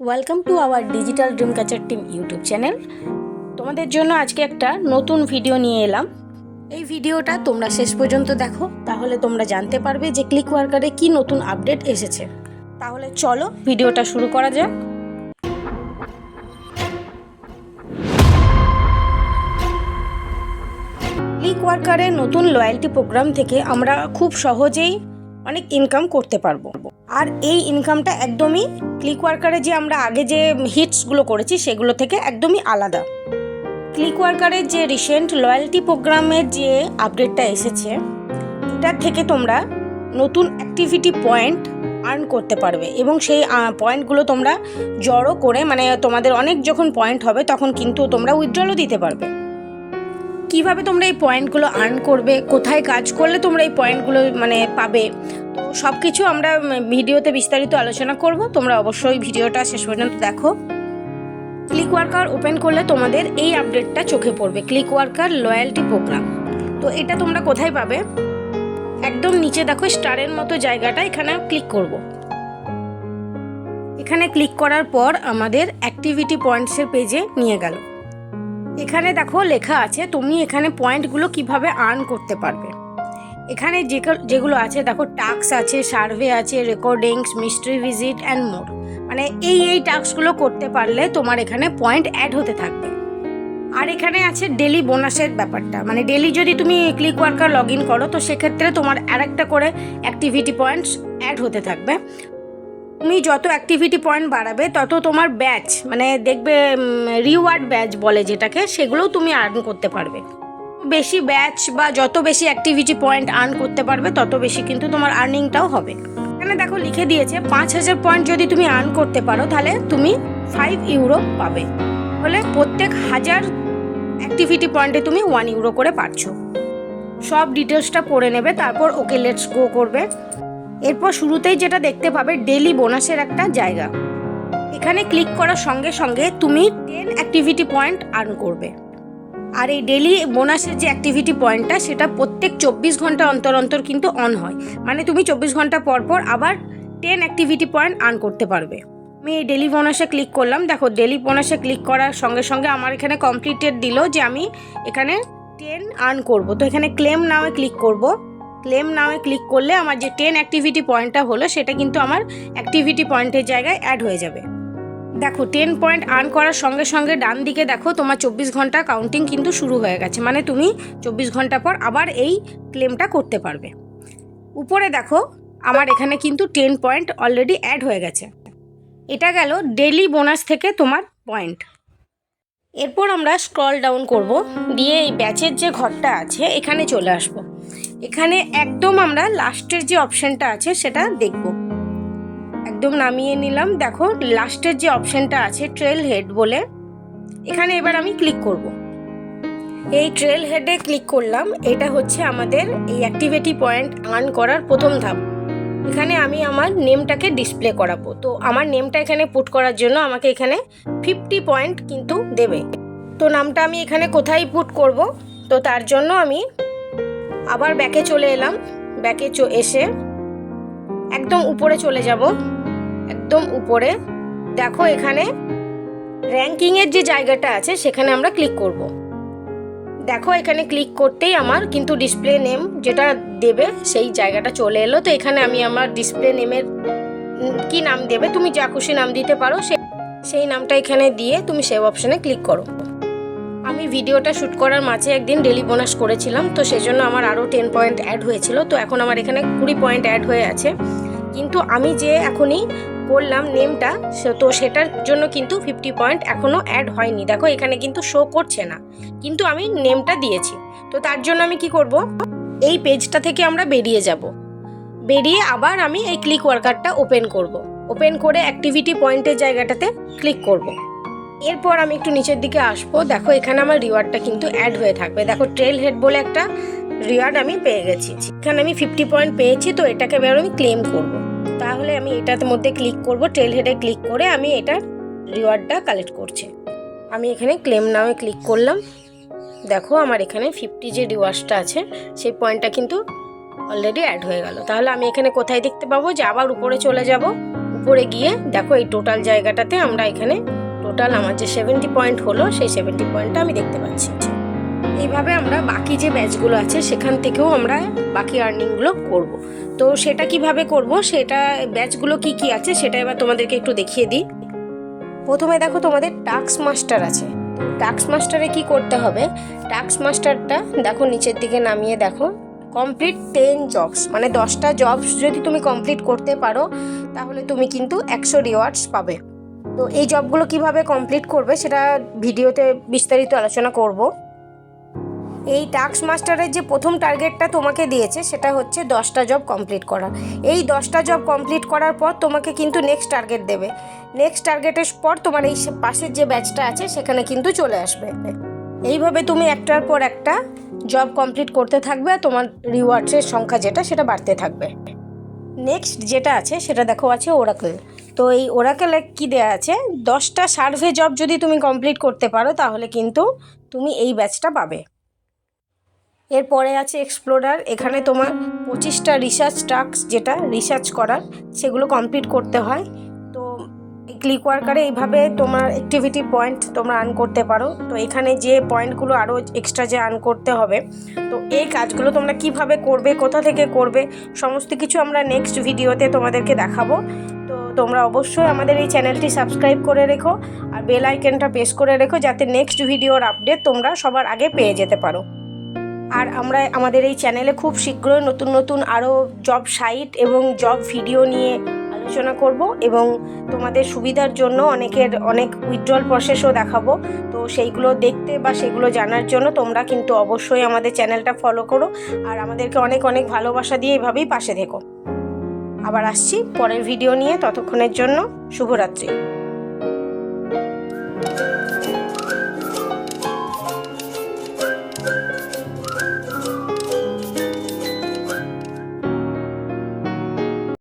Welcome to our digital dream catcher team YouTube channel তোমাদের জন্য আজকে একটা নতুন ভিডিও নিয়ে এলাম। এই ভিডিওটা তোমরা শেষ পর্যন্ত দেখো, তাহলে তোমরা জানতে পারবে যে ক্লিক ওয়ার্কারে কি নতুন আপডেট এসেছে। তাহলে চলো ভিডিওটা শুরু করা যাক। ক্লিক ওয়ার্কারের নতুন লয়্যালটি প্রোগ্রাম থেকে আমরা খুব সহজেই অনেক ইনকাম করতে পারব। আর এই ইনকামটা একদমই ক্লিক ওয়ার্কারে যে আমরা আগে যে হিটসগুলো করেছি, সেগুলো থেকে একদমই আলাদা। ক্লিক ওয়ার্কারের যে রিসেন্ট লয়্যালটি প্রোগ্রামের যে আপডেটটা এসেছে এটার থেকে তোমরা নতুন অ্যাক্টিভিটি পয়েন্ট আর্ন করতে পারবে এবং সেই পয়েন্টগুলো তোমরা জড়ো করে মানে তোমাদের অনেক যখন পয়েন্ট হবে, তখন কিন্তু তোমরা উইথড্রলও দিতে পারবে। কীভাবে তোমরা এই পয়েন্টগুলো আর্ন করবে, কোথায় কাজ করলে তোমরা এই পয়েন্টগুলো মানে পাবে সব কিছু আমরা ভিডিওতে বিস্তারিত আলোচনা করব। তোমরা অবশ্যই ভিডিওটা শেষ পর্যন্ত দেখো। ক্লিক ওয়ার্কার ওপেন করলে তোমাদের এই আপডেটটা চোখে পড়বে। Click worker loyalty program. তো এটা তোমরা কোথায় পাবে? একদম নিচে দেখো, স্টারের মতো জায়গাটা এখানে ক্লিক করব। এখানে ক্লিক করার পর আমাদের অ্যাক্টিভিটি পয়েন্টসের পেজে নিয়ে গেল। এখানে দেখো লেখা আছে, তুমি এখানে পয়েন্টগুলো কীভাবে আর্ন করতে পারবে। এখানে যেগুলো আছে, দেখো টাস্ক আছে, সার্ভে আছে recordings mystery visit and more মানে এই এই টাস্কগুলো করতে পারলে তোমার এখানে পয়েন্ট অ্যাড হতে থাকবে। আর এখানে আছে ডেলি বোনাসের ব্যাপারটা। মানে ডেলি যদি তুমি ক্লিক ওয়ার্কার লগ ইন করো, তো সেক্ষেত্রে তোমার আরেকটা করে অ্যাক্টিভিটি পয়েন্টস অ্যাড হতে থাকবে। তুমি যত অ্যাক্টিভিটি পয়েন্ট বাড়াবে, তত তোমার ব্যাচ মানে দেখবে রিওয়ার্ড ব্যাচ বলে যেটাকে, সেগুলোও তুমি আর্ন করতে পারবে। বেশি ব্যাচ বা যত বেশি অ্যাক্টিভিটি পয়েন্ট আর্ন করতে পারবে, তত বেশি কিন্তু তোমার আর্নিংটাও হবে। এখানে দেখো লিখে দিয়েছে, পাঁচ হাজার পয়েন্ট যদি তুমি আর্ন করতে পারো, তাহলে তুমি ফাইভ ইউরো পাবে। হলে প্রত্যেক হাজার অ্যাক্টিভিটি পয়েন্টে তুমি ওয়ান ইউরো করে পাচ্ছ সব ডিটেলসটা পড়ে নেবে, তারপর ওকে লেটস গো করবে। এরপর শুরুতেই যেটা দেখতে পাবে ডেলি বোনাসের একটা জায়গা। এখানে ক্লিক করার সঙ্গে সঙ্গে তুমি টেন অ্যাক্টিভিটি পয়েন্ট আর্ন করবে। আর এই ডেলি বোনাসের যে অ্যাক্টিভিটি পয়েন্টটা সেটা প্রত্যেক চব্বিশ ঘণ্টা অন্তর অন্তর কিন্তু অন হয়। মানে তুমি চব্বিশ ঘণ্টা পর পর আবার টেন অ্যাক্টিভিটি পয়েন্ট আর্ন করতে পারবে। আমি এই ডেলি বোনাসে ক্লিক করলাম। দেখো ডেলি বোনাসে ক্লিক করার সঙ্গে সঙ্গে আমার এখানে কমপ্লিটেড দিল যে আমি এখানে টেন আর্ন করব। তো এখানে ক্লেম নামে ক্লিক করব। ক্লেম নামে ক্লিক করলে আমার যে টেন অ্যাক্টিভিটি পয়েন্টটা হলো, সেটা কিন্তু আমার অ্যাক্টিভিটি পয়েন্টের জায়গায় অ্যাড হয়ে যাবে। দেখো টেন পয়েন্ট আর্ন করার সঙ্গে সঙ্গে ডান দিকে দেখো, তোমার চব্বিশ ঘণ্টা কাউন্টিং কিন্তু শুরু হয়ে গেছে। মানে তুমি চব্বিশ ঘণ্টা পর আবার এই ক্লেমটা করতে পারবে। উপরে দেখো, আমার এখানে কিন্তু টেন পয়েন্ট অলরেডি অ্যাড হয়ে গেছে। এটা গেল ডেলি বোনাস থেকে তোমার পয়েন্ট এরপর আমরা স্ক্রল ডাউন করব, দিয়ে এই ব্যাচের যে ঘরটা আছে, এখানে চলে আসব। এখানে একদম আমরা লাস্টের যে অপশনটা আছে, সেটা দেখব। একদম নামিয়ে নিলাম। দেখো, লাস্টের যে অপশনটা আছে ট্রেল হেড বলে, এখানে এবার আমি ক্লিক করব। এই ট্রেল হেডে ক্লিক করলাম। এটা হচ্ছে আমাদের এই অ্যাক্টিভিটি পয়েন্ট আর্ন করার প্রথম ধাপ। এখানে আমি আমার নেমটাকে ডিসপ্লে করাবো। তো আমার নেমটা এখানে পুট করার জন্য আমাকে এখানে ফিফটি পয়েন্ট কিন্তু দেবে। তো নামটা আমি এখানে কোথায় পুট করব? তো তার জন্য আমি আবার ব্যাকে চলে এলাম। ব্যাকে এসে একদম উপরে চলে যাব। একদম উপরে। দেখো এখানে র্যাঙ্কিংয়ের যে জায়গাটা আছে, সেখানে আমরা ক্লিক করব। দেখো এখানে ক্লিক করতেই আমার কিন্তু ডিসপ্লে নেম যেটা দেবে, সেই জায়গাটা চলে এলো। তো এখানে আমি আমার ডিসপ্লে নেমের কি নাম দেবে? তুমি যা খুশি নাম দিতে পারো, সে- সেই নামটা এখানে দিয়ে তুমি সেভ অপশানে ক্লিক করো। আমি ভিডিওটা শ্যুট করার মাঝে একদিন ডেলি বোনাস করেছিলাম, তো সেজন্য আমার আরও টেন পয়েন্ট অ্যাড হয়েছিল। তো এখন আমার এখানে কুড়ি পয়েন্ট অ্যাড হয়ে আছে। কিন্তু আমি যে এখনই করলাম নেমটা তো সেটার জন্য কিন্তু ফিফটি পয়েন্ট এখনও অ্যাড হয়নি। দেখো এখানে কিন্তু শো করছে না, কিন্তু আমি নেমটা দিয়েছি। তো তার জন্য আমি কি করব? এই পেজটা থেকে আমরা বেরিয়ে যাব। বেরিয়ে আবার আমি এই ক্লিক ওয়ার্কারটা ওপেন করব। ওপেন করে অ্যাক্টিভিটি পয়েন্টের জায়গাটাতে ক্লিক করব। এরপর আমি একটু নিচের দিকে আসব। দেখো এখানে আমার রিওয়ার্ডটা কিন্তু অ্যাড হয়ে থাকবে। দেখো ট্রেল হেড বলে একটা রিওয়ার্ড আমি পেয়ে গেছি। এখানে আমি ফিফটি পয়েন্ট পেয়েছি, তো এটাকে এবার আমি ক্লেম করব। তাহলে আমি এটার মধ্যে ক্লিক করব ট্রেল হেডে ক্লিক করে আমি এটার রিওয়ার্ডটা কালেক্ট করছি। আমি এখানে ক্লেম নামে ক্লিক করলাম। দেখো আমার এখানে ফিফটি যে রিওয়ার্ডসটা আছে, সেই পয়েন্টটা কিন্তু অলরেডি অ্যাড হয়ে গেল। তাহলে আমি এখানে কোথায় দেখতে পাবো? যে আবার উপরে চলে যাব। উপরে গিয়ে দেখো এই টোটাল জায়গাটাতে আমরা এখানে টোটাল আমার যে সেভেন্টি পয়েন্ট হলো, সেই সেভেন্টি পয়েন্টটা আমি দেখতে পাচ্ছি। এইভাবে আমরা বাকি যে ব্যাচগুলো আছে, সেখান থেকেও আমরা বাকি আর্নিংগুলো করব। তো সেটা কীভাবে করব? সেটা ব্যাচগুলো কি কি আছে, সেটা এবার তোমাদেরকে একটু দেখিয়ে দিই। প্রথমে দেখো তোমাদের টাক্স মাস্টার আছে। টাক্স মাস্টারে কি করতে হবে? টাক্স মাস্টারটা দেখো নিচের দিকে নামিয়ে দেখো। কমপ্লিট টেন জবস মানে দশটা জবস যদি তুমি কমপ্লিট করতে পারো, তাহলে তুমি কিন্তু একশো রিওয়ার্ডস পাবে। তো এই জবগুলো কীভাবে কমপ্লিট করবে, সেটা ভিডিওতে বিস্তারিত আলোচনা করব। এই টাস্ক মাস্টারের যে প্রথম টার্গেটটা তোমাকে দিয়েছে, সেটা হচ্ছে দশটা জব কমপ্লিট করা। এই দশটা জব কমপ্লিট করার পর তোমাকে কিন্তু নেক্সট টার্গেট দেবে। নেক্সট টার্গেটের পর তোমার এই পাশের যে ব্যাচটা আছে, সেখানে কিন্তু চলে আসবে। এইভাবে তুমি একটার পর একটা জব কমপ্লিট করতে থাকবে আর তোমার রিওয়ার্ডসের সংখ্যা যেটা, সেটা বাড়তে থাকবে। নেক্সট যেটা আছে, সেটা দেখো আছে ওরাকেল তো এই ওরাকেলে কী দেওয়া আছে? দশটা সার্ভে জব যদি তুমি কমপ্লিট করতে পারো, তাহলে কিন্তু তুমি এই ব্যাচটা পাবে। এরপরে আছে এক্সপ্লোরার এখানে তোমার পঁচিশটা রিসার্চ টাস্ক যেটা রিসার্চ করার, সেগুলো কমপ্লিট করতে হয়। তো ক্লিক ওয়ার্কারে এইভাবে তোমার অ্যাক্টিভিটি পয়েন্ট তোমরা আর্ন করতে পারো। তো এখানে যে পয়েন্টগুলো আরও এক্সট্রা যে আর্ন করতে হবে, তো এই কাজগুলো তোমরা কীভাবে করবে, কোথা থেকে করবে, সমস্ত কিছু আমরা নেক্সট ভিডিওতে তোমাদেরকে দেখাবো। তো তোমরা অবশ্যই আমাদের এই চ্যানেলটি সাবস্ক্রাইব করে রেখো আর বেল আইকনটা প্রেস করে রেখো, যাতে নেক্সট ভিডিওর আপডেট তোমরা সবার আগে পেয়ে যেতে পারো। আর আমরা আমাদের এই চ্যানেলে খুব শীঘ্রই নতুন নতুন আরও জব সাইট এবং জব ভিডিও নিয়ে আলোচনা করব এবং তোমাদের সুবিধার জন্য অনেকের অনেক উইথড্রল প্রসেসও দেখাবো। তো সেইগুলো দেখতে বা সেগুলো জানার জন্য তোমরা কিন্তু অবশ্যই আমাদের চ্যানেলটা ফলো করো আর আমাদেরকে অনেক অনেক ভালোবাসা দিয়ে এভাবেই পাশে থেকো। আবার আসছি পরের ভিডিও নিয়ে, ততক্ষণের জন্য শুভরাত্রি।